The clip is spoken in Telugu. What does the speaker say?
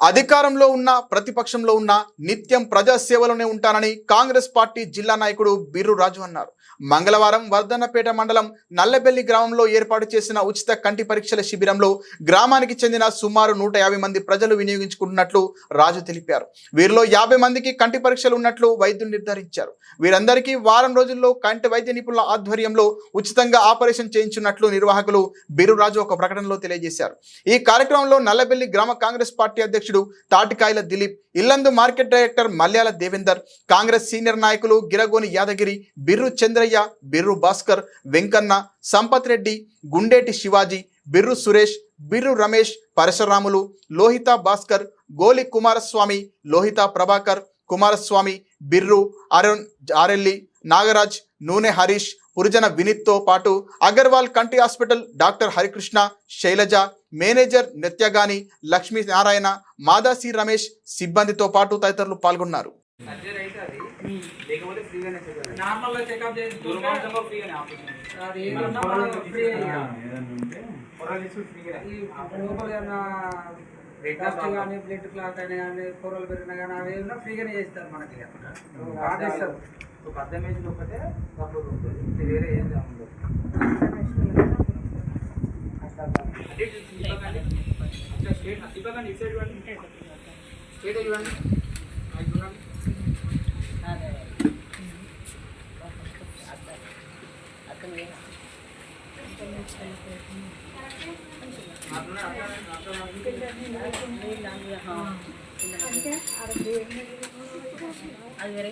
అధికారంలో ఉన్న ప్రతిపక్షంలో ఉన్న నిత్యం ప్రజాసేవలోనే ఉంటానని కాంగ్రెస్ పార్టీ జిల్లా నాయకుడు బిర్రు రాజు అన్నారు. మంగళవారం వర్ధన్నపేట మండలం నల్లబెల్లి గ్రామంలో ఏర్పాటు చేసిన ఉచిత కంటి పరీక్షల శిబిరంలో గ్రామానికి చెందిన సుమారు నూట యాభై మంది ప్రజలు వినియోగించుకుంటున్నట్లు రాజు తెలిపారు. వీరిలో యాభై మందికి కంటి పరీక్షలు ఉన్నట్లు వైద్యులు నిర్ధారించారు. వీరందరికీ వారం రోజుల్లో కంటి వైద్య నిపుణుల ఆధ్వర్యంలో ఉచితంగా ఆపరేషన్ చేయించున్నట్లు నిర్వాహకులు బిర్రు రాజు ఒక ప్రకటనలో తెలియజేశారు. ఈ కార్యక్రమంలో నల్లబెల్లి గ్రామ కాంగ్రెస్ పార్టీ అధ్యక్షుడు Tatikayala Dileep Illandu market director Malyala Devender Congress senior నాయకులు గిరగోని యాదగిరి బిర్రు చంద్రయ్య బిర్రు భాస్కర్ వెంకన్న సంపత్ రెడ్డి గుండేటి శివాజీ బిర్రు సురేష్ బిర్రు రమేష్ పరశురాములు లోహిత భాస్కర్ గోలి కుమారస్వామి లోహిత ప్రభాకర్ కుమారస్వామి బిర్రు అరుణ్ ఆరెల్లి నాగరాజ్ నూనె హరీష్ పురిజన వినీత్తో పాటు అగర్వాల్ కంటి hospital doctor Harikrishna Shailaja manager Nityagani Lakshmi Narayana Madasi Ramesh సిబ్బందితో పాటు తదితరులు పాల్గొన్నారు. ఫ్రీగానే డస్ట్ కానీ బ్లడ్ అయినా కానీ కూరలు పెరిగినా కానీ అవి చేస్తారు మనకి. ఆదేశారు ఒక అర్థం వేసిన ఒకటే తప్పదు ఉంటుంది ఇది వేరే ఏం ఉండదు అంటే ఇటు తిప్పకండి. ఇట్లా స్ట్రైట్ తిప్పకండి ఇటు సైడ్ ఇవ్వండి స్ట్రైట్ ఇవ్వండి అది చూడండి అట్లనే అట్లనే అట్లనే అది వేరే